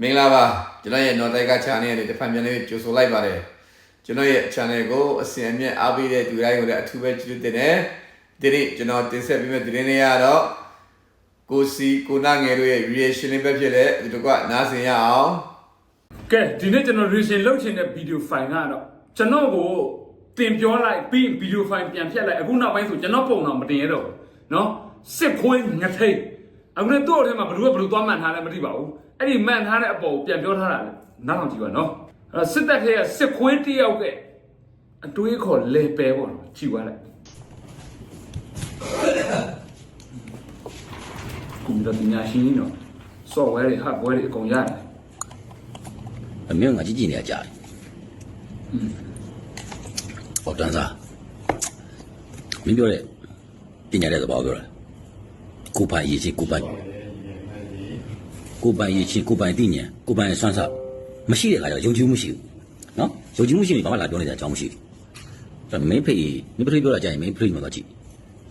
မင်္ဂလာပါကျွန်တော်ရဲ့ North Tiger Channel ရဲ့တစ်ဖန်ပြန်လေးကြိုဆိုလိုက်ပါတယ်ကျွန်တော်ရဲ့ channel ကိုအစဉ်အမြဲအားပေးတဲ့သူတိုင်းကိုလည်းအထူးပဲကျေးဇူးတင်တယ်ဒီနေ့ကျွန်တော်တင်ဆက်ပေးမယ့်သတင်းလေးကတော့ကိုစီကိုနာငယ်တို့ရဲ့ reaction လေးပဲဖြစ်တဲ့ဒီတော့ကနားဆင်ရအောင် ကဲဒီနေ့ကျွန်တော် reaction လုပ်ချင်တဲ့ video file ကတော့ကျွန်တော်ကိုတင်ပြောလိုက်ပြီး video file ပြန်ဖြတ်လိုက်အခုနောက်ပိုင်းဆိုကျွန်တော်ပုံတော့မတင်ရတော့ဘူးเนาะစစ်ခွေးငထိတ်အခုလည်းတို့အထဲမှာဘလူးကဘလူးသွားမှန်ထားလဲမသိပါဘူး အဲ့ဒီမှန်ထားတဲ့အပေါ်ကိုပြန်ပြောထားတာလေနားထောင်ကြည့်ပါနော်အဲ့တော့စစ်တပ်ကစစ်ခွေးတယောက်ကအတွေးခေါ်လေပယ်ပေါ့နော်ကြည့်ပါလိုက်ကွန်ပျူတာပညာရှင်ကြီးနော် software တွေ hardware တွေအကုန်ရတယ်အမေငါကြည့်ကြည့်နေရကြာတယ်ဟောတန်းစားမင်းပြောတဲ့ပညာတဲ့သဘောပြောတာကိုပါရေးချင်ကိုပါ ကိုပိုင်ရေးချင်းကိုပိုင်သိဉာဏ်ကိုပိုင်ဆွမ်းစားမရှိတဲ့ခါကျတော့ယုံကြည်မှုမရှိဘူးနော်ယုံကြည်မှုရှိရင်ဘာမှလာပြောနေတဲ့အကြောင်းမရှိဘူးအဲ့မင်းဖေးမင်းဖေးပြောတာကြာရင်မင်းဖေးမှာတော့ကြည့်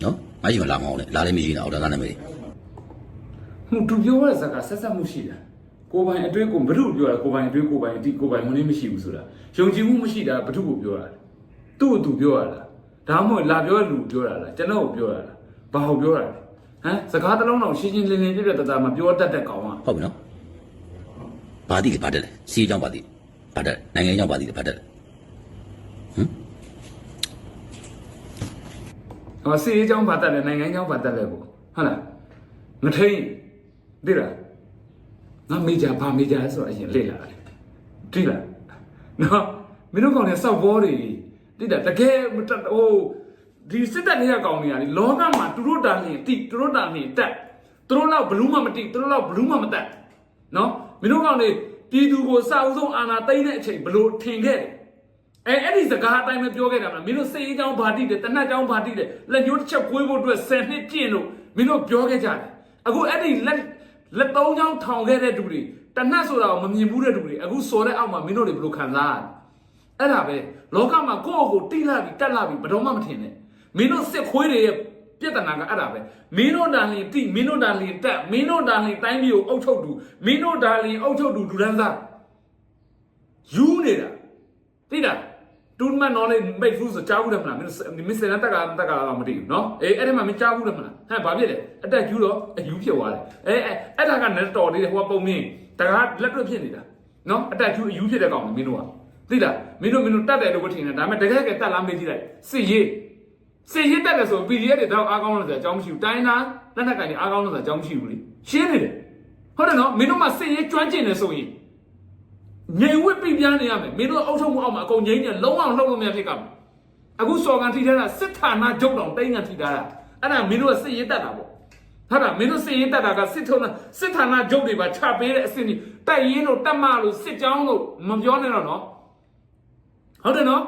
နော်မရှိမှလာမအောင်လေလာလည်းမရှိနေတာအော်တန်းစားနာမည်မှုသူပြောတဲ့ဇာကဆက်ဆက်မှုရှိတာကိုယ်ပိုင်အတွေ့ကိုဘု து ပြောတာကိုယ်ပိုင်အတွေ့ကိုယ်ပိုင်အတိကိုယ်ပိုင်မင်းမရှိဘူးဆိုတာယုံကြည်မှုမရှိတာဘု து ကိုပြောတာသူ့ကိုသူပြောရတာဒါမှမဟုတ်လာပြောတဲ့လူပြောတာလားကျွန်တော်ကိုပြောရတာဘာကိုပြောတာလဲ ဟမ်စကားတစ်လုံးတော့ရှင်းရှင်းလင်းလင်းပြည့်ပြည့်တသားမပြောတတ်တဲ့ကောင်ကဟုတ်ပြီနော်ဘာတိလဲဘာတက်လဲစီးအကြောင်းဘာတိဘာတက်နိုင်ငံအကြောင်းဘာတိလဲဘာတက်လဲဟောစီရေးချောင်းဘာတတ်လဲနိုင်ငံချောင်းဘာတတ်လဲကိုဟုတ်လားမထိန်သိလားငါမေဂျာဘာမေဂျာလဲဆိုတော့အရင်လေ့လာတယ်သိလားနော်မင်းတို့ကောင်တွေစောက်ဘောတွေသိတာတကယ်မတတ်ဟို ဒီစစ်တပ်တွေကကောင်တွေကလေလောကမှာသူတို့တာလင်တိသူတို့တာလင်တက်သူတို့တော့ဘလူးမှမတိသူတို့တော့ဘလူးမှမတက်နော်မင်းတို့ကောင်တွေပြည်သူကိုစာအုပ်ဆုံးအာဏာသိမ်းတဲ့အချိန်ဘလို့ထင်ခဲ့တယ်အဲအဲ့ဒီစကားအတိုင်းပဲပြောခဲ့တာမလားမင်းတို့စိတ်အေးချောင်းဘာတိတယ်တနတ်ချောင်းဘာတိတယ်လက်ညှိုးတစ်ချက်ကွေးဖို့အတွက်10နှစ်ကျင့်လို့မင်းတို့ပြောခဲ့ကြတယ်အခုအဲ့ဒီလက်လက်သုံးချောင်းထောင်ခဲ့တဲ့သူတွေတနတ်ဆိုတာကိုမမြင်ဘူးတဲ့သူတွေအခုစော်တဲ့အောက်မှာမင်းတို့တွေဘယ်လိုခံစားရလဲအဲ့ဒါပဲလောကမှာကိုယ့်အကိုတိလာပြီတက်လာပြီဘယ်တော့မှမထင်နဲ့ မင်းတို့စစ်ခွေးတွေရဲ့ပြဿနာကအဲ့ဒါပဲမင်းတို့တာလင်တိမင်းတို့တာလင်တက်မင်းတို့တာလင်တိုင်းပြည်ကိုအုပ်ချုပ်သူမင်းတို့တာလင်အုပ်ချုပ်သူဒူရန်သားယူနေတာသိတာတူမန်နော်လေးမိတ်ဖူးဆိုကြားဘူးတယ်မလားမင်းမင်းစင်တက်ကတက်ကတော့မသိဘူးနော်အေးအဲ့ဒီမှာမင်းကြားဘူးတယ်မလားဟဲ့ဘာဖြစ်လဲအတက်ကျူးတော့အယူဖြစ်သွားတယ်အေးအဲ့ဒါကလည်းတော်လေးတယ်ဟိုကပုံမင်းတကားလက်တွေ့ဖြစ်နေတာနော်အတက်ကျူးအယူဖြစ်တဲ့ကောင်မင်းတို့ကသိလားမင်းတို့မင်းတို့တတ်တယ်လို့ကိုထင်တယ်ဒါပေမဲ့တကယ်ကတက်လားမေးကြည့်လိုက်စစ်ရေး စစ်ရေးတက်တယ်ဆို PDF တွေတော့အားကောင်းလို့ဆိုအကြောင်းမရှိဘူးတိုင်းသားလက်နက်ကန်တွေအားကောင်းလို့ဆိုအကြောင်းမရှိဘူးလေရှင်းနေတယ်ဟုတ်တယ်နော်မင်းတို့မှစစ်ရေးကျွမ်းကျင်တယ်ဆိုရင်ငြိမ်ဝစ်ပြပြနေရမယ်မင်းတို့အုပ်ချုပ်မှုအောက်မှာအကုန်ငြိမ်နေလုံးအောင်လှုပ်လို့မရဖြစ်ကမယ်အခုစော်ကန်ထိထားတာစစ်ဌာနချုပ်တော်တိုင်းကန်ထိထားတာအဲ့ဒါမင်းတို့ကစစ်ရေးတက်တာပေါ့ဟုတ်လားမင်းတို့စစ်ရေးတက်တာကစစ်ထုံးတာစစ်ဌာနချုပ်တွေပါချပေးတဲ့အစစ်นี่တိုက်ရင်တို့တက်မလို့စစ်ကြောင်းလို့မပြောနဲ့တော့နော်ဟုတ်တယ်နော်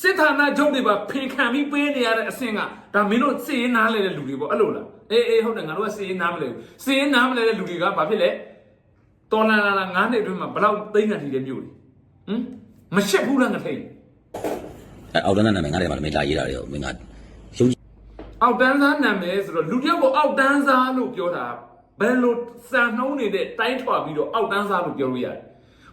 စစ်ဌာနချုပ်တွေပါဖင်ခံပြီးပေးနေရတဲ့အဆင့်ကဒါမင်းတို့စစ်ရေးနားလဲတဲ့လူတွေပေါ့အဲ့လိုလားအေးအေးဟုတ်တယ်ငါတို့ကစစ်ရေးနားမလဲဘူးစစ်ရေးနားမလဲတဲ့လူတွေကဘာဖြစ်လဲတော်လာလာလာငါးနှစ်အတွင်းမှာဘယ်လောက်သိန်းကန်ထီတဲ့မြို့တွေဟမ်မရှက်ဘူးလားငါထိန်အဲအောက်တန်းနာမည်ငါလည်းမလာရေးတာတွေမင်းကယုံကြည်အောက်တန်းသားနာမည်ဆိုတော့လူတစ်ယောက်ကိုအောက်တန်းသားလို့ပြောတာဘယ်လိုစံနှုံးနေတဲ့တိုင်းထွာပြီးတော့အောက်တန်းသားလို့ပြောလို့ရတယ်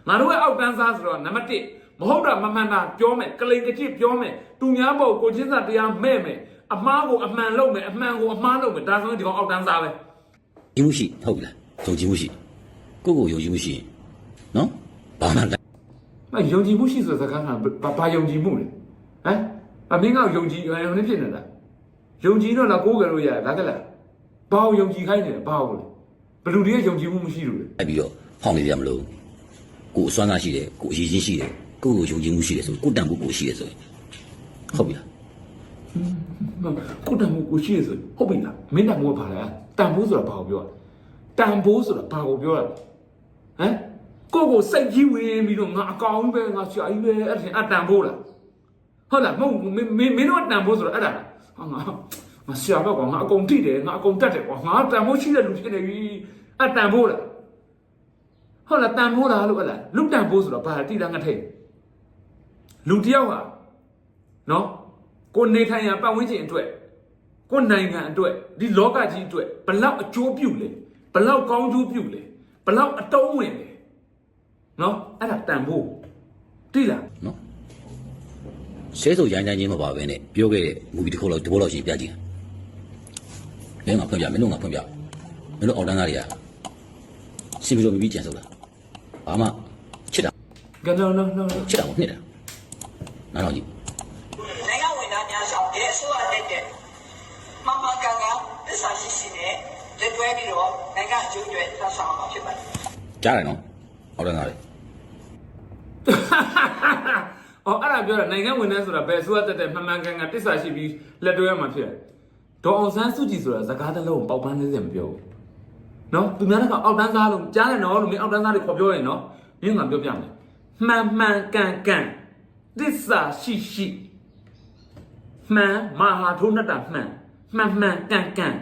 ငါတို့ရဲ့အောက်တန်းသားဆိုတော့နံပါတ်1 မဟုတ်တာမမှန်တာပြောမယ်ကလိန်ကကြစ်ပြောမယ်သူများပေါ်ကိုချင်းစာတရားမဲ့မယ်အမားကိုအမှန်လုပ်မယ်အမှန်ကိုအမှားလုပ်မယ်ဒါဆိုရင်ဒီကောင်အောက်တန်းသားပဲယုံမှုရှိဟုတ်ပြီလားယုံကြည်မှုရှိကိုယ့်ကိုယုံကြည်မှုရှိရင်နော်ဘာမှလိုက်မယုံကြည်မှုရှိဆိုတဲ့စကားကဘာဘာယုံကြည်မှုလဲဟမ်အမင်းကယုံကြည်ဟိုနေဖြစ်နေတာယုံကြည်တော့လားကိုးကြလို့ရတယ်ဒါကလားဘာကိုယုံကြည်ခိုင်းနေလဲဘာကိုလဲဘလူတွေကယုံကြည်မှုမရှိလို့လေလိုက်ပြီးတော့ဖောင်းနေရမလို့ကိုယ်အစွမ်းသားရှိတယ်ကိုယ်အရေးချင်းရှိတယ် ကိုယ့်ကိုယုံကြည်မှုရှိတယ်ဆိုကိုယ်တန်ဖို့ကိုယ်ရှိတယ်ဆိုရင်ဟုတ်ပြီလားကိုတန်မှုကိုရှိရဆိုဟုတ်ပြီလားမင်းတန်မှုကဘာလဲတန်ဖို့ဆိုတာဘာကိုပြောလဲတန်ဖို့ဆိုတာဘာကိုပြောရလဲဟမ်ကိုကိုစိတ်ကြီးဝင်ပြီးတော့ငါအကောင်ကြီးပဲငါဆရာကြီးပဲအဲ့ဒါအတန်ဖို့လားဟုတ်လားမဟုတ်မင်းမင်းတို့တန်ဖို့ဆိုတာအဲ့ဒါလားဟာငါငါဆရာဘက်ကောင်ငါအကုန်တိတယ်ငါအကုန်တတ်တယ်ကွာငါတန်ဖို့ရှိတဲ့လူဖြစ်နေပြီအတန်ဖို့လားဟုတ်လားတန်ဖို့လားလို့အဲ့လားလူတန်ဖို့ဆိုတာဘာတိတာငါထိတ် လူတယောက်ဟာနော်ကိုနေထိုင်ရပတ်ဝန်းကျင်အတွက်ကိုနိုင်ငံအတွက်ဒီလောကကြီးအတွက်ဘလောက်အကျိုးပြုလဲဘလောက်ကောင်းကျိုးပြုလဲဘလောက်အတုံးဝင်လဲနော်အဲ့ဒါတန်ဖို့တိလားနော်ဆဲဆိုရိုင်းရိုင်းချင်းမပါဘဲနဲ့ပြောခဲ့တဲ့မူဗီတစ်ခုလောက်တစ်ပုတ်လောက်ရှိပြကြည့်မင်းကဖွင့်ပြမင်းတို့ကဖွင့်ပြမင်းတို့အော်တန်းသားတွေကစီဗီလိုမီပြီးကြံစိုးတာဘာမှချစ်တာကနော်နော်နော်ချစ်တာကိုနှစ်တာ နားတော့ကြည့်နိုင်ငံဝင်သားများဆောင်တဲ့အစိုးရတက်တဲ့မမကန်ကန်သစ္စာရှိရှိနဲ့လက်တွဲပြီးတော့နိုင်ငံအကျိုးအတွက်ဆက်ဆောင်မှာဖြစ်ပါတယ်ကြားတယ်နော်အော်တန်းသားတွေအော်အဲ့ဒါပြောတာနိုင်ငံဝင်နေဆိုတာဘယ်အစိုးရတက်တဲ့မှန်မှန်ကန်ကန်တစ္ဆာရှိပြီးလက်တွဲရမှာဖြစ်တယ်ဒေါ်အောင်ဆန်းစုကြည်ဆိုတာစကားတစ်လုံးပေါက်ပန်းလေးစင်မပြောဘူးနော်သူများကအောက်တန်းသားလို့ကြားတယ်နော်လို့မင်းအောက်တန်းသားတွေခေါ်ပြောရင်နော်မင်းကပြောပြမယ်မှန်မှန်ကန်ကန် တစ္ဆာရှိရှိမှန်မဟာထုံးတတ်တာမှန်မှန်မှန်ကန်ကန်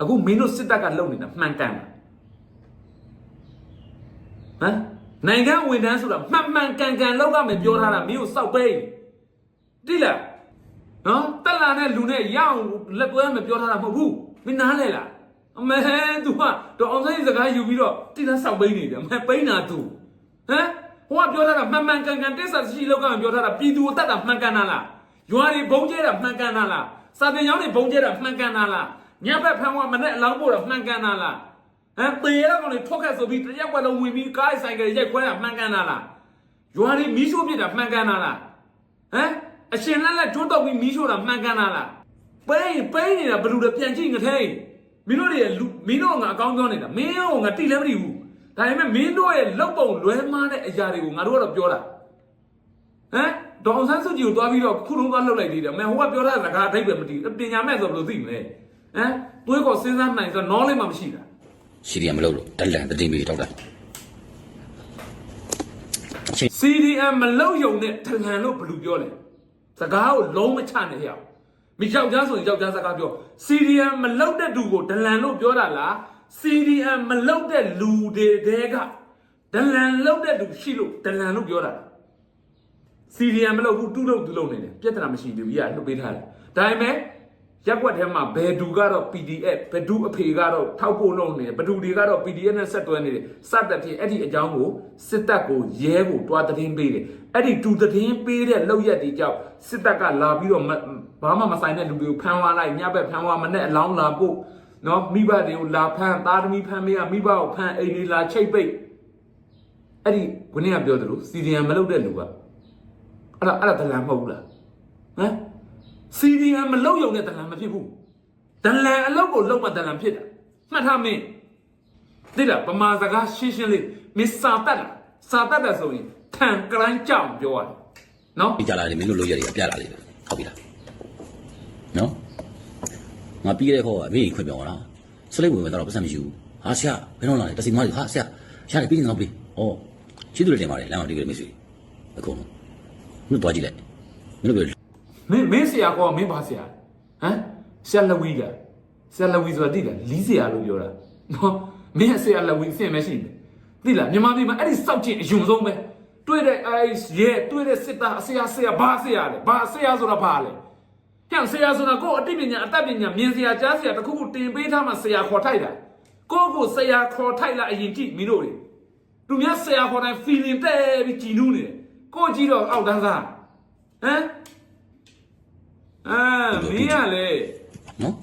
အခုမင်းတို့စစ်တပ်ကလုပ်နေတာမှန်ကန်လားဟမ်နိုင်ငံဝန်ထမ်းဆိုတာမှန်မှန်ကန်ကန်လောက်ကမပြောထားတာမင်းကိုစောက်ပေးတိလားနော်တက်လာတဲ့လူနဲ့ရအောင်လက်တွဲမပြောထားတာမဟုတ်ဘူးမင်းနားလဲလားအမဲ तू ကတော့အောင်ဆိုင်စကားယူပြီးတော့တိလားစောက်ပေးနေတယ်မပိန်းတာ तू ဟမ် ဟိုကပြောထားတာမှန်မှန်ကန်ကန်တစ္ဆာရှိလောက်ကမပြောထားတာပြည်သူကိုတတ်တာမှန်ကန်တာလားရွာတွေဘုံကျဲတာမှန်ကန်တာလားစာတင်ကျောင်းတွေဘုံကျဲတာမှန်ကန်တာလားညဘက်ဖမ်းဝမနဲ့အလောင်းပို့တာမှန်ကန်တာလားဟမ်တေရကောင်တွေထွက်ခက်ဆိုပြီးတရက်ွက်လုံးဝင်ပြီးကားဆိုင်ကရိုက်ခွဲတာမှန်ကန်တာလားရွာတွေမီးရှို့ပြစ်တာမှန်ကန်တာလားဟမ်အရှင်လက်လက်ကျွတ်တော့ပြီးမီးရှို့တာမှန်ကန်တာလားပိန်းပိန်းနေတာဘယ်လိုလဲပြန်ကြည့်ငထိန်မင်းတို့တွေလူမင်းတို့ကငါအကောင်းပြောနေတာမင်းတို့ကငါတိလည်းမတိဘူး ဒါပေမဲ့မင်းတို့ရဲ့လောက်ပုံလွဲမားတဲ့အရာတွေကိုငါတို့ကတော့ပြောတာဟမ်ဒေါအောင်ဆန်းစုကြည်ကိုတွားပြီးတော့ခုလုံးသွားလှုပ်လိုက်သေးတယ်မင်းဟိုကပြောတဲ့စကားအထိပ္ပယ်မတည်ပညာမဲ့ဆိုဘယ်လိုသိမလဲဟမ်တွေးခေါ်စဉ်းစားနိုင်ဆိုတော့ knowledge မှမရှိတာစီရီယံမလုပ်လို့တက်လန်တတိမီတောက်တာအချင်း CDM မလောက်ယုံနဲ့ထလန်လို့ဘယ်လိုပြောလဲစကားကိုလုံးမချနဲ့ဟဲ့မိယောက်ျားဆိုရင်ယောက်ျားစကားပြော CDM မလောက်တဲ့သူကိုဒလန်လို့ပြောတာလား CDM မလောက်တဲ့လူတွေတဲကဒလန်လောက်တဲ့သူရှိလို့ဒလန်လို့ပြောတာလား CDM မလောက်ဘူးတူလို့သူလုံနေတယ်ပြဿနာမရှိဘူးကြီးကလှုပ်ပေးထားတယ်ဒါပေမဲ့ရက်ွက်ထဲမှာဘယ်သူကတော့ PDF ဘယ်သူအဖေကတော့ထောက်ဖို့လုပ်နေတယ်ဘယ်သူတွေကတော့ PDF နဲ့ဆက်တွဲနေတယ်စတဲ့ဖြင့်အဲ့ဒီအကြောင်းကိုစစ်တပ်ကိုရဲကိုတွားသတင်းပေးတယ်အဲ့ဒီတူသတင်းပေးတဲ့လောက်ရက်ဒီကြောင့်စစ်တပ်ကလာပြီးတော့မဘာမှမဆိုင်တဲ့လူတွေကိုဖမ်းသွားလိုက်ညဘက်ဖမ်းသွားမနဲ့အလောင်းလာပို့ နော်မိဘတွေကိုလာဖမ်းသားသမီးဖမ်းမရမိဘကိုဖမ်းအိမ်လေးလာချိတ်ပိတ်အဲ့ဒီခုနကပြောသလိုစီဒီယံမလုပ်တဲ့လူကအဲ့ဒါအဲ့ဒါဒလန်မဟုတ်ဘူးလားဟမ်စီဒီအမ်မလောက်ယုံတဲ့ဒလန်မဖြစ်ဘူးဒလန်အလောက်ကိုလောက်မှဒလန်ဖြစ်တာမှတ်ထားမင်းသိလားဗမာစကားရှင်းရှင်းလေးမင်းစာတတ်လားစာတတ်တယ်ဆိုရင်ထန်ကလိုင်းကြောင်ပြောရတယ်နော်ဒီကြလာတယ်မင်းတို့လိုရက်တွေကပြလာလေဟုတ်ပြီလားနော် ငါပြီးခဲ့တဲ့ခေါက်ကမင်းခွင့်ပြောတာစလိတ်ဝင်မဲ့တော့ပတ်စံမရှိဘူးဟာဆရာဘယ်တော့လာလဲတစီမကြီးဟာဆရာရှာတယ်ပြီးနေတော့ပြီဩချစ်သူတွေတင်ပါတယ်လမ်းမှာဒီကလေးမရှိအခုမင်းတို့ကြည့်လိုက်မင်းတို့မင်းမင်းဆရာကောမင်းပါဆရာဟမ်ဆရာလဝီကဆရာလဝီဆိုတာသိလားလီးဆရာလို့ပြောတာနော်မင်းကဆရာလဝီအဆင့်မရှိဘူးသိလားမြန်မာပြည်မှာအဲ့ဒီစောက်ကျင်အယုံဆုံးပဲတွေ့တဲ့ ice ရဲ့တွေ့တဲ့စစ်သားဆရာဆရာဘာဆရာလဲဘာဆရာဆိုတာဘာလဲ ဟဲ့ဆရာဆိုတာကိုယ့်အတိပညာအတတ်ပညာမြင်ဆရာကြားဆရာတခုခုတင်ပေးထားမှဆရာခေါ်ထိုက်တာကိုယ့်ကိုဆရာခေါ်ထိုက်လာအရင်ကြည့်မင်းတို့တွေသူများဆရာခေါ်တိုင်း feeling တဲ့ပြီးကြည်နူးနေတယ်ကိုယ့်ကြည့်တော့အောက်တန်းစားဟမ်အာမင်းကလေနော်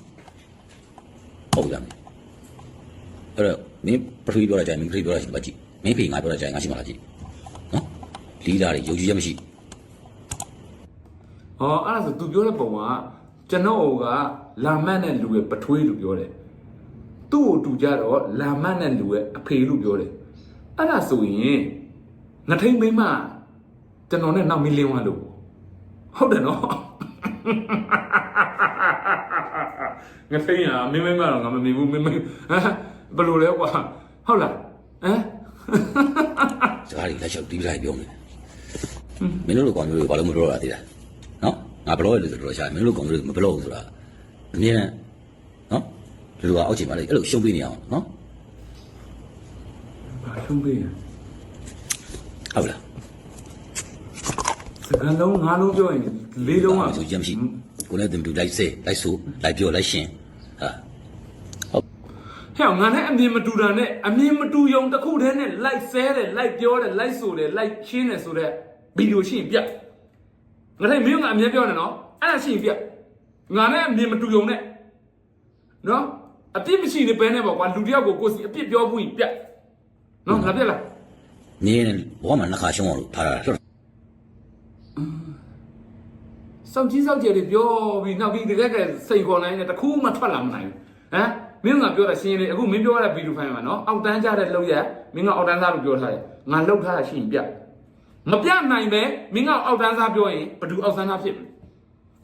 ဟုတ်ကြမယ်အဲ့တော့မင်းပထဝီပြောလိုက်ကြရင်မင်းပထဝီပြောလိုက်ရှိပါကြည့်မင်းဖေငါပြောလိုက်ကြရင်ငါရှိမှလားကြည့်နော်လီးတာတွေယုံကြည်ချက်မရှိ ဟောအဲ့ဒါဆို तू ပြောတဲ့ပုံကကျွန်တော်ကလာမတ်နဲ့လူရဲ့ပထွေးလို့ပြောတယ်သူ့ကိုတူကြတော့လာမတ်နဲ့လူရဲ့အဖေလို့ပြောတယ်အဲ့ဒါဆိုရင်ငထိန်မိမကျွန်တော်နဲ့နောက်မီလင်းဝါလို့ဟုတ်တယ်နော်ငထိန်ရမင်းမင်းကတော့ငါမမြင်ဘူးမင်းမင်းဟမ်ဘယ်လိုလဲကွာဟုတ်လားဟမ်စကားတွေလက်လျှောက်ဒီပြလိုက်ပြောနေတယ်မင်းတို့လိုကောင်မျိုးတွေဘာလို့မပြောရသေးလဲနော် ငါဘလို့လဲဆိုတော့ရှာမင်းတို့ကောင်မျိုးတွေမဘလို့ဆိုတာအမြဲတမ်းနော်ဒီလိုကအောက်ချိန်ပါလေအဲ့လိုရှုံးပေးနေအောင်နော်ဘာဆုံးပေးရဟုတ်လားစကံလုံးငါးလုံးပြောရင်လေးလုံးอ่ะဆိုရမရှိကိုလည်းတင်တူလိုက်စေလိုက်ဆိုလိုက်ပြောလိုက်ရှင်ဟာဟဲ့ငါနဲ့အမြင်မတူတာနဲ့အမြင်မတူယုံတစ်ခုတည်းနဲ့လိုက်ဆဲတယ်လိုက်ပြောတယ်လိုက်ဆိုတယ်လိုက်ရှင်းတယ်ဆိုတဲ့ဗီဒီယိုရှိရင်ပြတ် ငါထိုင်မင်းကအမြဲပြောနေနော်အဲ့ဒါရှိရင်ပြငါနဲ့အမြင်မတူုံနဲ့နော်အပြစ်မရှိနေပဲနဲ့ပေါ့ကွာလူတယောက်ကိုကိုယ်စီအပြစ်ပြောမှုရင်ပြနော်ငါပြက်လားနင်းဘောမှာနှခါရှုံးအောင်လို့ထားတာလှုပ်စောင့်ကြီးစောင့်ကြယ်တွေပြောပြီးနောက်ပြီးတကယ်ကစိန်ခေါ်နိုင်တယ်တခုမှထွက်လာမနိုင်ဘူးဟမ်မင်းကပြောတာရှင်းရင်လေအခုမင်းပြောရတဲ့ဗီဒီယိုဖိုင်မှာနော်အောက်တန်းကြတဲ့လောက်ရမင်းကအောက်တန်းသားလို့ပြောထားတယ်ငါလောက်ထားတာရှင်းပြ မပြနိုင်ပဲမင်းကအောက်တန်းစားပြောရင်ဘယ်သူအောက်တန်းစားဖြစ်မလဲ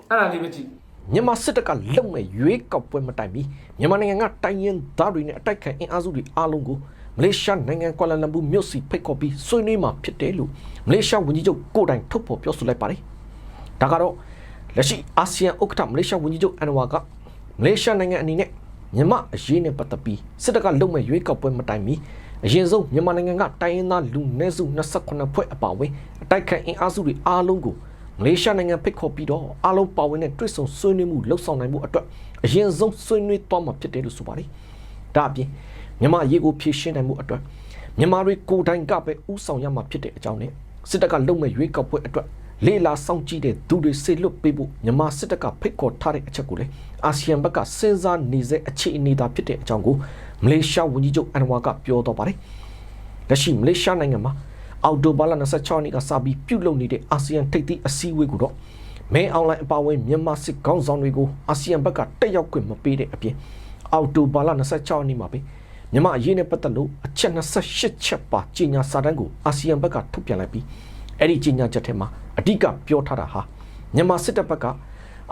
အဲ့ဒါလေးပဲကြည့်မြန်မာစစ်တပ်ကလုံမဲ့ရွေးကောက်ပွဲမတိုင်မီမြန်မာနိုင်ငံကတိုင်းရင်းသားတွေနဲ့အတိုက်ခံအင်အားစုတွေအားလုံးကိုမလေးရှားနိုင်ငံကွာလာလမ်ပူမြို့စီဖိတ်ခေါ်ပြီးဆွေးနွေးမှာဖြစ်တယ်လို့မလေးရှားဝန်ကြီးချုပ်ကိုယ်တိုင်ထုတ်ဖော်ပြောဆိုလိုက်ပါတယ်။ဒါကတော့လက်ရှိအာဆီယံဥက္ကဋ္ဌမလေးရှားဝန်ကြီးချုပ်အန်နဝါကမလေးရှားနိုင်ငံအနေနဲ့မြန်မာအရေးနဲ့ပတ်သက်ပြီးစစ်တပ်ကလုံမဲ့ရွေးကောက်ပွဲမတိုင်မီ အရင်ဆုံးမြန်မာနိုင်ငံကတိုင်းရင်းသားလူနည်းစု28ဖွဲ့အပါအဝင်အတိုက်ခံအင်အားစုတွေအားလုံးကိုမလေးရှားနိုင်ငံဖိတ်ခေါ်ပြီးတော့အားလုံးပါဝင်တဲ့တွစ်ဆုံဆွေးနွေးမှုလှုပ်ဆောင်နိုင်မှုအတွက်အရင်ဆုံးဆွေးနွေးသွားမှာဖြစ်တယ်လို့ဆိုပါတယ်။ဒါအပြင်မြန်မာအရေးကိုဖြေရှင်းနိုင်မှုအတွက်မြန်မာတွေကိုယ်တိုင်ကပဲဥဆောင်ရမှာဖြစ်တဲ့အကြောင်းနဲ့စစ်တပ်ကလုံမဲ့ရွေးကောက်ပွဲအတွက် လေလာစောင့်ကြည့်တဲ့သူတွေစေလွတ်ပေးဖို့မြန်မာစစ်တပ်ကဖိတ်ခေါ်ထားတဲ့အချက်ကိုလည်းအာဆီယံဘက်ကစဉ်းစားနေစေအခြေအနေသာဖြစ်တဲ့အကြောင်းကိုမလေးရှားဝန်ကြီးချုပ်အန်ဝါကပြောတော့ပါတယ်။လက်ရှိမလေးရှားနိုင်ငံမှာအော်တိုဘာလ26ရက်နေ့ကစပြီးပြုလုပ်နေတဲ့အာဆီယံထိပ်သီးအစည်းအဝေးကိုတော့မဲအွန်လိုင်းအပါအဝင်မြန်မာစစ်ကောင်းဆောင်တွေကိုအာဆီယံဘက်ကတက်ရောက်ခွင့်မပေးတဲ့အပြင်အော်တိုဘာလ26ရက်နေ့မှာပဲမြန်မာအရေးနဲ့ပတ်သက်လို့အချက်28ချက်ပါကြီးညာစာတမ်းကိုအာဆီယံဘက်ကထုတ်ပြန်လိုက်ပြီး အဲ့ဒီကြီးညာချက်ထဲမှာအဓိကပြောထားတာဟာမြန်မာစစ်တပ်ဘက်က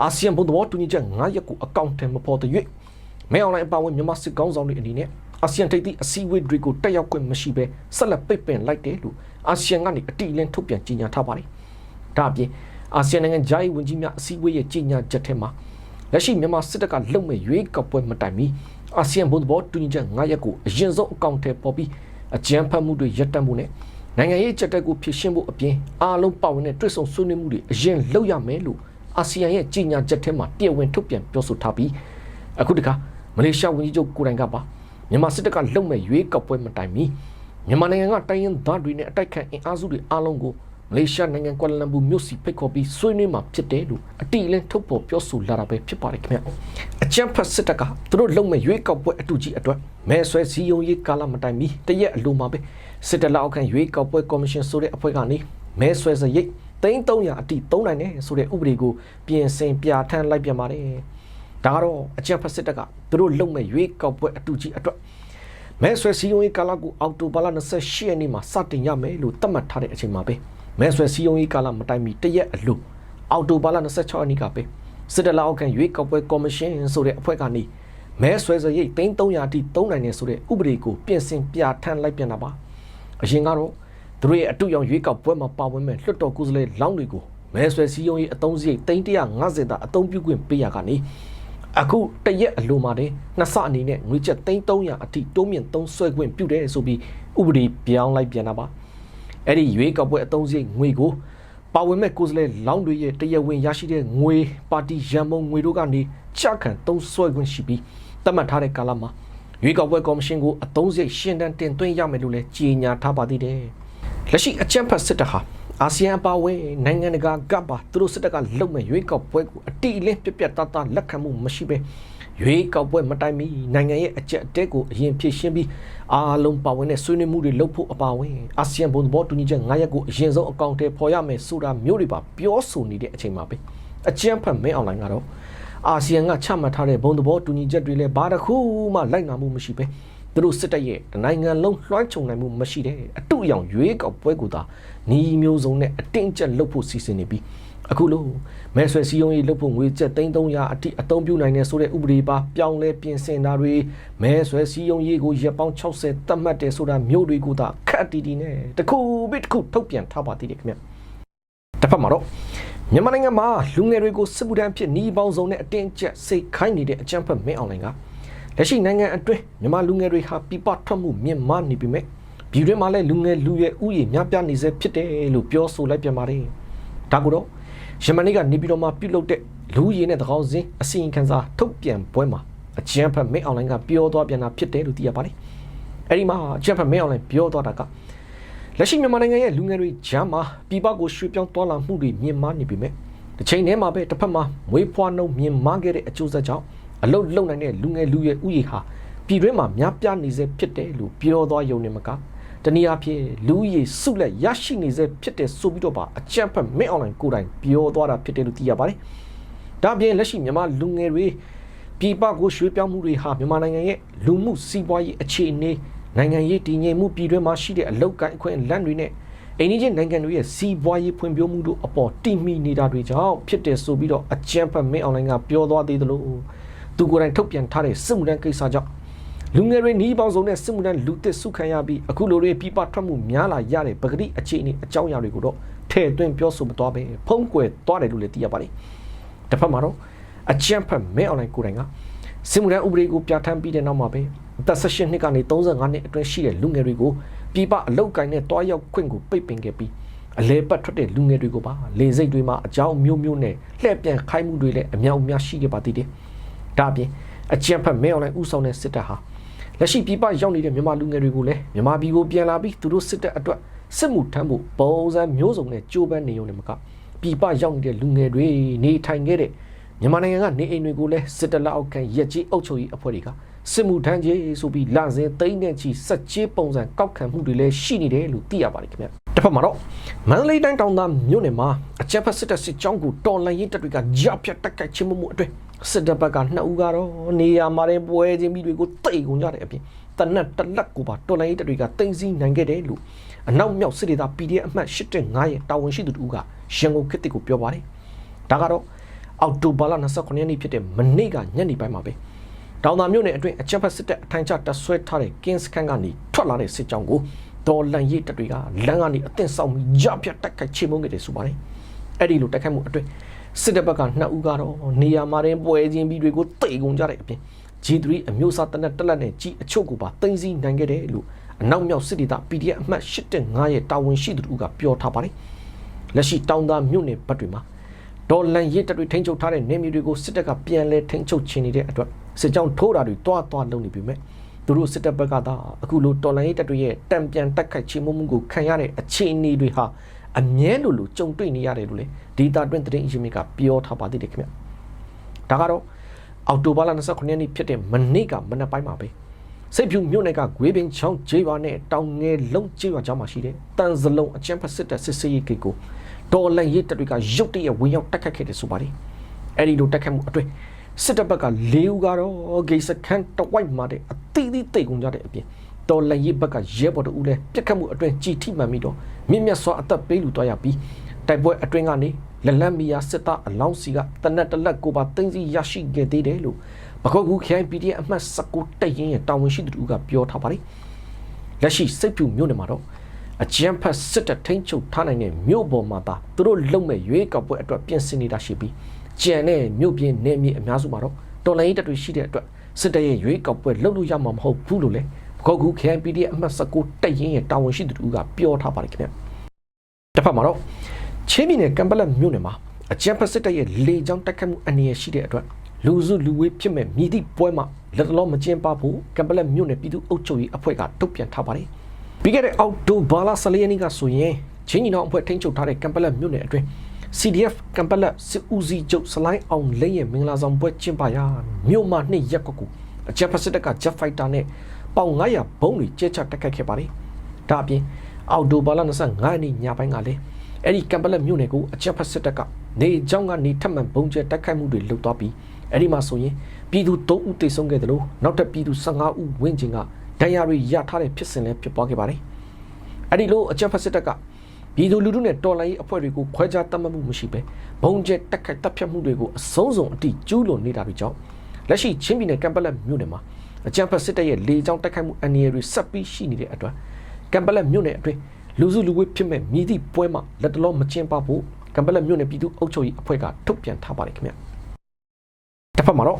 အာဆီယံဘုံသဘောတူညီချက်9ရပ်ကိုအကောင့်ထဲမပေါ်တဲ့၍မဲအွန်လိုင်းအပါအဝင်မြန်မာစစ်ကောင်းဆောင်တွေအနေနဲ့အာဆီယံထိပ်သီးအစည်းအဝေးတွေကိုတက်ရောက်ခွင့်မရှိဘဲဆက်လက်ပိတ်ပင်လိုက်တယ်လို့အာဆီယံကနေအတိအလင်းထုတ်ပြန်ကြေညာထားပါတယ်။ဒါအပြင်အာဆီယံနိုင်ငံဂျာယီဝန်ကြီးများအစည်းအဝေးရဲ့ကြေညာချက်ထဲမှာလက်ရှိမြန်မာစစ်တပ်ကလုံမဲ့ရွေးကောက်ပွဲမတိုင်မီအာဆီယံဘုံသဘောတူညီချက်9ရပ်ကိုအရင်ဆုံးအကောင့်ထဲပေါ်ပြီးအကြမ်းဖက်မှုတွေရပ်တန့်မှုနဲ့ နိုင်ငံရေးကြက်တက်ကိုဖြည့်ရှင်းဖို့အပြင်အားလုံးပါဝင်တဲ့တွစ်ဆုံဆွေးနွေးမှုတွေအရင်လုပ်ရမယ်လို့အာဆီယံရဲ့ကြေညာချက်ထဲမှာတရားဝင်ထုတ်ပြန်ပြောဆိုထားပြီးအခုတခါမလေးရှားဝန်ကြီးချုပ်ကိုယ်တိုင်ကပါမြန်မာစစ်တပ်ကလုံမဲ့ရွေးကောက်ပွဲမတိုင်မီမြန်မာနိုင်ငံကတိုင်းရင်းသားတွေနဲ့အတိုက်ခံအင်အားစုတွေအားလုံးကို မလေးရှားနိုင်ငံကွာလာလမ်ပူမြို့စီဖိတ်ခေါ်ပြီးဆွေးနွေးမှာဖြစ်တယ်လို့အတိအလင်းထုတ်ဖော်ပြောဆိုလာတာပဲဖြစ်ပါတယ်ခင်ဗျအကြံဖတ်စစ်တပ်ကသူတို့လုံမဲ့ရွေးကောက်ပွဲအတူကြီးအတွက်မဲဆွဲစည်းရုံးရေးကာလမတိုင်မီတရက်အလိုမှာပဲစစ်တပ်လက်အောက်ခံရွေးကောက်ပွဲကော်မရှင်ဆိုတဲ့အဖွဲ့ကနေမဲဆွဲစရိတ်3300အတိသုံးနိုင်တယ်ဆိုတဲ့ဥပဒေကိုပြင်ဆင်ပြဋ္ဌာန်းလိုက်ပြန်ပါတယ်ဒါကတော့အကြံဖတ်စစ်တပ်ကသူတို့လုံမဲ့ရွေးကောက်ပွဲအတူကြီးအတွက်မဲဆွဲစည်းရုံးရေးကာလကိုအောက်တိုဘာလ28ရက်နေ့မှာစတင်ရမယ်လို့သတ်မှတ်ထားတဲ့အချိန်မှာပဲ မဲဆွဲစည်းရုံးရေးကာလမတိုင်မီတရက်အလိုအောက်တိုဘာလ26ရက်နေ့ကပဲစစ်တပ်လက်အောက်ခံရွေးကောက်ပွဲကော်မရှင်ဆိုတဲ့အဖွဲ့ကနေမဲဆွဲစရိတ်3300အထိသုံးနိုင်တယ်ဆိုတဲ့ဥပဒေကိုပြင်ဆင်ပြဋ္ဌာန်းလိုက်ပြန်တာပါအရင်ကတော့သူတို့ရဲ့အတူရောင်ရွေးကောက်ပွဲမှာပါဝင်မဲ့လွှတ်တော်ကိုယ်စားလှယ်လောင်းတွေကိုမဲဆွဲစည်းရုံးရေးအသုံးစရိတ်350တာအသုံးပြုခွင့်ပေးရကနေအခုတရက်အလိုမှာတည်းနှစ်ဆအနေနဲ့ငွေကျပ်300အထိတိုးမြင့်သုံးဆွဲခွင့်ပြုတယ်ဆိုပြီးဥပဒေပြောင်းလိုက်ပြန်တာပါ အဲ့ဒီရွေးကောက်ပွဲအသုံးစရိတ်ငွေကိုပါဝင်မဲ့ကိုယ်စားလှယ်လောင်းတွေရဲ့တရားဝင်ရရှိတဲ့ငွေပါတီရန်မုံငွေတို့ကနေချခံသုံးဆွဲခွင့်ရှိပြီးသတ်မှတ်ထားတဲ့ကာလမှာရွေးကောက်ပွဲကော်မရှင်ကိုအသုံးစရိတ်ရှင်းတန်းတင်သွင်းရမယ်လို့လည်းကြေညာထားပါသေးတယ်လက်ရှိအကြံဖတ်စစ်တပ်ဟာအာဆီယံအပါအဝင်နိုင်ငံတကာကပါသူတို့စစ်တပ်ကလုံမဲ့ရွေးကောက်ပွဲကိုအတိအလင်းပြပြတသားလက်ခံမှုမရှိဘဲ ရွေးကောက်ပွဲမတိုင်မီနိုင်ငံရဲ့အကြက်အတဲကိုအရင်ဖြည့်ရှင်းပြီးအားလုံးပါဝင်တဲ့ဆွေးနွေးမှုတွေလုပ်ဖို့အပါအဝင်အာဆီယံဘုံသဘောတူညီချက်9ရပ်ကိုအရင်ဆုံးအကောင့်ထဲပေါ်ရမယ်ဆိုတာမျိုးတွေပါပြောဆိုနေတဲ့အချိန်မှာပဲအကြံဖတ်မင်းအွန်လိုင်းကတော့အာဆီယံကချမှတ်ထားတဲ့ဘုံသဘောတူညီချက်တွေလည်းဘာတစ်ခုမှလိုက်နာမှုမရှိပဲသူတို့စစ်တပ်ရဲ့တနိုင်ငံလုံးလွှမ်းခြုံနိုင်မှုမရှိတဲ့အတူအယောင်ရွေးကောက်ပွဲကိုသာနီးမျိုးစုံနဲ့အတင်းကျပ်လုပ်ဖို့စီစဉ်နေပြီး အခုလို့မဲဆွယ်စည်းရုံးရေးလုပ်ဖို့ငွေကျပ်3300အထိအသုံးပြုနိုင်တယ်ဆိုတဲ့ဥပဒေပါပြောင်းလဲပြင်ဆင်တာတွေမဲဆွယ်စည်းရုံးရေးကိုရပ်ပေါင်း60သတ်မှတ်တယ်ဆိုတာမျိုးတွေကိုသာခက်တီတီနဲ့တခုဘစ်တခုထုတ်ပြန်ထားပါသေးတယ်ခင်ဗျတစ်ဖက်မှာတော့မြန်မာနိုင်ငံမှာလူငယ်တွေကိုစစ်မှုထမ်းဖြစ်နှီးပေါင်းစုံနဲ့အတင်းကျပ်စိတ်ခိုင်းနေတဲ့အကြမ်းဖက်မင်းအွန်လိုင်းကလက်ရှိနိုင်ငံအတွင်းမြန်မာလူငယ်တွေဟာပြပထွက်မှုမြင့်မားနေပြီမဲ့ပြည်တွင်းမှာလည်းလူငယ်လူရွယ်ဥယျာဉ်များပြားနေစေဖြစ်တယ်လို့ပြောဆိုလိုက်ပြန်ပါတယ်ဒါကိုတော့ ယမန်နေ့ကနေပြည်တော်မှာပြုလုပ်တဲ့လူရည်နဲ့တကောင်းစင်းအစီရင်ခံစာထုတ်ပြန်ပွဲမှာအကျန်းဖတ်မင်းအွန်လိုင်းကပြောသွားပြန်တာဖြစ်တယ်လို့သိရပါတယ်အဲ့ဒီမှာအကျန်းဖတ်မင်းအွန်လိုင်းပြောသွားတာကလက်ရှိမြန်မာနိုင်ငံရဲ့လူငယ်တွေဂျမ်းမှာပြည်ပကိုရွှေ့ပြောင်းသွားလာမှုတွေမြင့်မားနေပြီမဲ့တစ်ချိန်တည်းမှာပဲတစ်ဖက်မှာမွေးဖွားနှုန်းမြင့်မားခဲ့တဲ့အကျိုးဆက်ကြောင့်အလုတ်လုံနိုင်တဲ့လူငယ်လူရွယ်ဥယျာဉ်ဟာပြည်တွင်းမှာများပြားနေစေဖြစ်တယ်လို့ပြောသွားယုံနေမှာက တနည်းအားဖြင့်လူဦးရေစုလက်ရရှိနေစေဖြစ်တယ်ဆိုပြီးတော့ပါအကြံဖက်မင်းအွန်လိုင်းကိုယ်တိုင်ပြောသွားတာဖြစ်တယ်လို့သိရပါတယ်။ဒါ့အပြင်လက်ရှိမြန်မာလူငယ်တွေပြည်ပကိုရွှေ့ပြောင်းမှုတွေဟာမြန်မာနိုင်ငံရဲ့လူမှုစီးပွားရေးအခြေအနေနိုင်ငံရေးတည်ငြိမ်မှုပြည်တွင်းမှာရှိတဲ့အလောက်ကိုင်းအခွင့်အလမ်းတွေနဲ့အိန္ဒိယနိုင်ငံတွေရဲ့စီးပွားရေးဖွံ့ဖြိုးမှုတို့အပေါ်တိမိနေတာတွေကြောင့်ဖြစ်တယ်ဆိုပြီးတော့အကြံဖက်မင်းအွန်လိုင်းကပြောသွားသေးတယ်လို့သူကိုယ်တိုင်ထုတ်ပြန်ထားတဲ့စစ်မှုထမ်းကိစ္စကြောင့် လူငယ်တွေနီးပေါင်းစုံနဲ့စစ်မှုထမ်းလူသစ်စုခံရပြီးအခုလိုတွေပြပထွက်မှုများလာရတဲ့ပဂတိအခြေအနေအကြောင်းအရာတွေကိုတော့ထည့်သွင်းပြောဆိုမသွားပဲဖုံးကွယ်သွားတယ်လို့လည်းသိရပါတယ်။တစ်ဖက်မှာတော့အကြံဖက်မဲအွန်လိုင်းကိုယ်တိုင်ကစစ်မှုထမ်းဥပဒေကိုပြဋ္ဌာန်းပြီးတဲ့နောက်မှာပဲအသက်16နှစ်ကနေ35နှစ်အတွင်းရှိတဲ့လူငယ်တွေကိုပြပအလောက်ကိုင်းနဲ့တွားရောက်ခွင့်ကိုပိတ်ပင်ခဲ့ပြီးအလဲပတ်ထွက်တဲ့လူငယ်တွေကိုပါလေစိတ်တွေမှာအကြောင်းမျိုးမျိုးနဲ့လှည့်ပြန်ခိုင်းမှုတွေလည်းအများအများရှိခဲ့ပါသေးတယ်။ဒါအပြင်အကြံဖက်မဲအွန်လိုင်းဥဆောင်တဲ့စစ်တပ်ဟာ လက်ရှိပြည်ပရောက်နေတဲ့မြန်မာလူငယ်တွေကိုလည်းမြန်မာပြည်ကိုပြန်လာပြီးသူတို့စစ်တပ်အတွက်စစ်မှုထမ်းဖို့ပုံစံမျိုးစုံနဲ့ကြိုးပမ်းနေုံနဲ့မကပြည်ပရောက်နေတဲ့လူငယ်တွေနေထိုင်ခဲ့တဲ့မြန်မာနိုင်ငံကနေအိမ်တွေကိုလည်းစစ်တပ်လက်အောက်ခံရက်ကြီးအုပ်ချုပ်ရေးအဖွဲ့တွေကစစ်မှုထမ်းကြီးဆိုပြီးလစဉ်သိန်းနဲ့ချီစက်ကြီးပုံစံကောက်ခံမှုတွေလည်းရှိနေတယ်လို့သိရပါတယ်ခင်ဗျတစ်ဖက်မှာတော့မန္တလေးတိုင်းတောင်သားမြို့နယ်မှာအကြက်ဖက်စစ်တပ်စစ်ကြောင်းကိုတော်လှန်ရေးတပ်တွေကကြားဖြတ်တက်ခိုက်ခြင်းမှုမှုအတွက် စစ်တပ်ဘက်ကနှစ်ဦးကတော့နေရာမှာတဲ့ပွဲချင်းပြီးတွေကိုတိတ်ကုန်ကြတဲ့အပြင်တနက်တလက်ကိုပါတော်လှန်ရေးတပ်တွေကတင်စီနိုင်ခဲ့တယ်လို့အနောက်မြောက်စစ်ဒေသ PDF အမှတ်85ရဲ့တာဝန်ရှိသူတို့ကရန်ကုန်ခေတ်တစ်ကိုပြောပါတယ်ဒါကတော့အောက်တိုဘာလ29ရက်နေ့ဖြစ်တဲ့မနေ့ကညနေပိုင်းမှာပဲတောင်သာမြို့နယ်အတွင်းအကြမ်းဖက်စစ်တပ်အထိုင်ချတပ်ဆွဲထားတဲ့ကင်းစခန်းကနေထွက်လာတဲ့စစ်ကြောင်းကိုဒေါ်လန်ရေးတပ်တွေကလမ်းကနေအသင့်ဆောင်ပြီးကြပြတ်တက်ခိုက်ချေမှုန်းခဲ့တယ်ဆိုပါတယ်အဲ့ဒီလိုတက်ခိုက်မှုအတွင်း စစ်တပ်ဘက်ကနှစ်ဦးကတော့နေရာမှာတင်ပွဲချင်းပြီးတွေကိုတိတ်ကုန်ကြတဲ့အပြင် G3 အမျိုးအစားတနက်တက်လက်နဲ့ကြီးအချုပ်ကိုပါတင်စီနိုင်ခဲ့တယ်လို့အနောက်မြောက်စစ်ဒေသ PDF အမှတ်85ရဲ့တာဝန်ရှိသူတို့ကပြောထားပါတယ်လက်ရှိတောင်သာမြို့နယ်ဘက်တွေမှာဒေါ်လန်ရစ်တပ်တွေထိန်းချုပ်ထားတဲ့နေမြေတွေကိုစစ်တပ်ကပြန်လဲထိန်းချုပ်ချင်နေတဲ့အတွက်စစ်ကြောင်းထိုးတာတွေတွားတွားလုပ်နေပြီမဲ့သူတို့စစ်တပ်ဘက်ကသာအခုလိုတော်လန်ရေးတပ်တွေရဲ့တံပြန်တက်ခိုက်ချေမှုမှုကိုခံရတဲ့အခြေအနေတွေဟာ အမြဲလိုလိုကြုံတွေ့နေရတယ်လို့လေဒေတာတွင်တရင်အရင်ကပြောထားပါသေးတယ်ခင်ဗျဒါကတော့အောက်တိုဘာလ29ရက်နေ့ဖြစ်တဲ့မနေ့ကမနက်ပိုင်းမှာပဲစိတ်ဖြူမြို့နယ်ကဂွေးပင်ချောင်းကျေးရွာနဲ့တောင်ငယ်လုံးကျေးရွာကြားမှာရှိတဲ့တန်စလုံးအချမ်းဖက်စစ်တပ်စစ်စေးရေးဂိတ်ကိုဒေါ်လန်ရေးတပ်တွေကရုတ်တရက်ဝင်ရောက်တက်ခတ်ခဲ့တယ်ဆိုပါတယ်အဲ့ဒီလိုတက်ခတ်မှုအတွင်းစစ်တပ်ဘက်က၄ဦးကတော့ဂိတ်စခန်းတဝိုက်မှာတဲ့အသီးသီးတိတ်ကုန်ကြတဲ့အပြင် တော်လန်ရေးဘက်ကရဲဘော်တို့လည်းပြက်ခတ်မှုအတွင်းကြည်ထိမှန်ပြီးတော့မြင့်မြတ်စွာအသက်ပေးလူသွားရပြီးတိုက်ပွဲအတွင်းကနေလက်လက်မီယာစစ်သားအလောင်းစီကတနက်တလက်ကိုပါတင်းစီရရှိခဲ့သေးတယ်လို့ပခုတ်ကူခိုင် PDF အမှတ်19တိုက်ရင်ရဲ့တာဝန်ရှိသူတို့ကပြောထားပါတယ်လက်ရှိစိတ်ဖြူမြို့နယ်မှာတော့အကြံဖတ်စစ်တပ်ထိန်းချုပ်ထားနိုင်တဲ့မြို့ပေါ်မှာသာသူတို့လုံမဲ့ရွေးကောက်ပွဲအတွက်ပြင်ဆင်နေတာရှိပြီးကြံတဲ့မြို့ပြင်းနေမြေအများစုမှာတော့တော်လိုင်းတပ်တွေရှိတဲ့အတွက်စစ်တပ်ရဲ့ရွေးကောက်ပွဲလုပ်လို့ရမှာမဟုတ်ဘူးလို့လည်း ပခုတ်ကူ KNPD အမှတ်19တိုက်ရင်ရဲ့တာဝန်ရှိသူတို့ကပြောထားပါတယ်ခင်ဗျတစ်ဖက်မှာတော့ချင်းပြည်နယ်ကံပလက်မြို့နယ်မှာအကြံဖတ်စစ်တပ်ရဲ့လေကြောင်းတိုက်ခတ်မှုအနေရရှိတဲ့အတွက်လူစုလူဝေးဖြစ်မဲ့မြည်သည့်ပွဲမှာလက်တလုံးမကျင်းပဖို့ကံပလက်မြို့နယ်ပြည်သူ့အုပ်ချုပ်ရေးအဖွဲ့ကထုတ်ပြန်ထားပါတယ်ပြီးခဲ့တဲ့အောက်တိုဘာလ14ရက်နေ့ကဆိုရင်ချင်းညီနောင်အဖွဲ့ထိန်းချုပ်ထားတဲ့ကံပလက်မြို့နယ်အတွင်း CDF ကံပလက်စစ်ဦးစီးချုပ်စလိုင်းအောင်လိမ့်ရဲ့မင်္ဂလာဆောင်ပွဲကျင်းပရာမြို့မှာနှစ်ရက်ကွက်ကိုအကြက်ဖက်စစ်တပ်က Jet Fighter နဲ့ ပေါင်900ဘုံးတွေကျဲချတက်ခတ်ခဲ့ပါတယ်။ဒါအပြင်အောက်တိုဘာလ25ရက်နေ့ညပိုင်းကလည်းအဲ့ဒီကံပလက်မြို့နယ်ကိုအကြက်ဖက်စစ်တပ်ကနေကြောင်းကနေထပ်မံဘုံကျဲတက်ခိုက်မှုတွေလုပ်သွားပြီးအဲ့ဒီမှာဆိုရင်ပြည်သူ3ဦးသေဆုံးခဲ့တယ်လို့နောက်ထပ်ပြည်သူ15ဦးဝန်းကျင်ကဒဏ်ရာတွေရထားတဲ့ဖြစ်စဉ်လည်းဖြစ်ပွားခဲ့ပါတယ်။အဲ့ဒီလိုအကြက်ဖက်စစ်တပ်ကပြည်သူလူထုနဲ့တော်လှန်ရေးအဖွဲ့တွေကိုခွဲခြားတတ်မှတ်မှုမရှိဘဲဘုံကျဲတက်ခိုက်တပ်ဖြတ်မှုတွေကိုအဆုံးစုံအတိကျူးလွန်နေတာတွေကြောင့်လက်ရှိချင်းပြည်နယ်ကံပလက်မြို့နယ်မှာ အကြံဖက်စစ်တပ်ရဲ့လေကြောင်းတိုက်ခိုက်မှုအန္တရာယ်တွေဆက်ပြီးရှိနေတဲ့အတွက်ကံပလက်မြို့နယ်အတွင်းလူစုလူဝေးဖြစ်မဲ့မြည်သည့်ပွဲမှာလက်တလုံးမကျင်းပဖို့ကံပလက်မြို့နယ်ပြည်သူ့အုပ်ချုပ်ရေးအဖွဲ့ကထုတ်ပြန်ထားပါတယ်ခင်ဗျတစ်ဖက်မှာတော့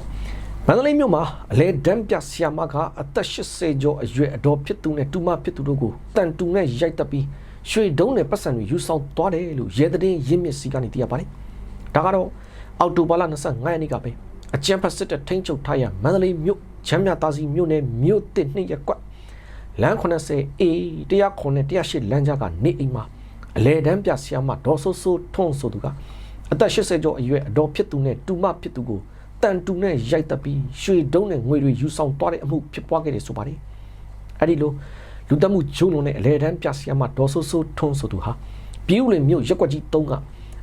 မန္တလေးမြို့မှာအလဲဒမ်ပြဆီယာမကအသက်80ကျော်အရွယ်အတော်ဖြစ်သူနဲ့တူမဖြစ်သူတို့ကိုတန်တူနဲ့ရိုက်တက်ပြီးရွှေဒုံးနဲ့ပတ်စံတွေယူဆောင်သွားတယ်လို့ရဲတဲ့ရင်းမြစ်စီကနေသိရပါတယ်။ဒါကတော့အော်တိုဘာလ25ရက်နေ့ကပဲအကြံဖတ်စစ်တဲ့ထိန်းချုပ်ထားရမန္တလေးမြို့ ချမ်းမြသာစီမြို့နယ်မြို့တစ်နှစ်ရက်ကွက်လမ်း 80 A 109 108လမ်းကြားကနေအိမ်မှာအလဲတန်းပြဆရာမဒေါ်ဆိုးဆိုးထွန်းဆိုသူကအသက်80ကျော်အရွယ်အတော်ဖြစ်သူနဲ့တူမဖြစ်သူကိုတန်တူနဲ့ရိုက်တက်ပြီးရွှေတုံးနဲ့ငွေတွေယူဆောင်သွားတဲ့အမှုဖြစ်ပွားခဲ့တယ်ဆိုပါတယ်အဲ့ဒီလိုလူတက်မှုဂျုံလုံးနဲ့အလဲတန်းပြဆရာမဒေါ်ဆိုးဆိုးထွန်းဆိုသူဟာပြည်ဦးလင်မြို့ရက်ကွက်ကြီး3က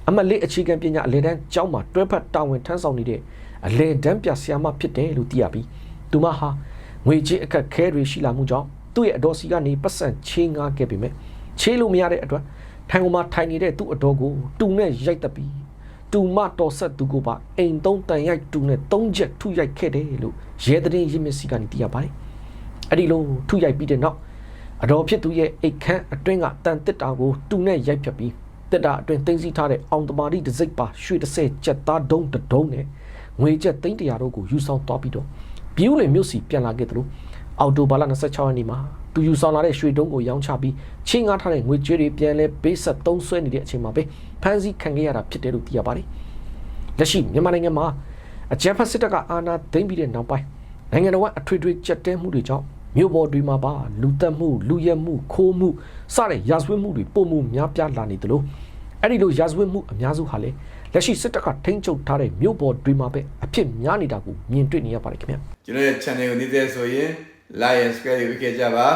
အမတ်လေးအခြေခံပညာအလဲတန်းကျောင်းမှာတွဲဖက်တာဝန်ထမ်းဆောင်နေတဲ့အလဲတန်းပြဆရာမဖြစ်တယ်လို့သိရပြီး သူမဟာငွေကြေးအခက်ခဲတွေရှိလာမှုကြောင့်သူ့ရဲ့အတော်စီကနေပတ်စံချေးငားခဲ့ပေမဲ့ချေးလို့မရတဲ့အတွက်ထိုင်ကုန်မှာထိုင်နေတဲ့သူ့အတော်ကိုတူနဲ့ရိုက်တက်ပြီးတူမတော်ဆက်သူကိုပါအိမ်သုံးတန်ရိုက်တူနဲ့သုံးချက်ထုရိုက်ခဲ့တယ်လို့ရဲသတင်းရင်းမြစ်စီကနေသိရပါတယ်အဲ့ဒီလိုထုရိုက်ပြီးတဲ့နောက်အတော်ဖြစ်သူရဲ့အိတ်ခမ်းအတွင်းကတန်တစ်တာကိုတူနဲ့ရိုက်ဖြတ်ပြီးတစ်တာအတွင်းသိမ်းဆည်းထားတဲ့အောင်တမာတိတစ်စိတ်ပါရွှေတစ်ဆယ်ကြက်သားဒုံးတစ်ဒုံးနဲ့ငွေကျပ်သိန်းတရာတို့ကိုယူဆောင်သွားပြီးတော့ ပြည်ဦးလင်မြို့စီပြန်လာခဲ့တယ်လို့အော်တိုဘာလ26ရက်နေ့မှာသူယူဆောင်လာတဲ့ရွှေတုံးကိုရောင်းချပြီးချင်းငားထားတဲ့ငွေကြေးတွေပြန်လဲပေးဆက်သုံးဆွဲနေတဲ့အချိန်မှာပဲဖမ်းဆီးခံခဲ့ရတာဖြစ်တယ်လို့သိရပါတယ်လက်ရှိမြန်မာနိုင်ငံမှာအကြမ်းဖက်စစ်တပ်ကအာဏာသိမ်းပြီးတဲ့နောက်ပိုင်းနိုင်ငံတော်ကအထွေထွေကြက်တဲမှုတွေကြောင့်မြို့ပေါ်တွေမှာပါလူတက်မှုလူရက်မှုခိုးမှုစတဲ့ရာဇဝတ်မှုတွေပုံမှုများပြားလာနေတယ်လို့အဲ့ဒီလိုရာဇဝတ်မှုအများစုဟာလေ လက်ရှိစစ်တပ်ကထိန်းချုပ်ထားတဲ့မြို့ပေါ်တွေမှာပဲအဖြစ်များနေတာကိုမြင်တွေ့နေရပါတယ်ခင်ဗျာကျွန်တော်ရဲ့ channel ကိုနေ့သက်ဆိုရင် like and subscribe လုပ်ခဲ့ကြပါ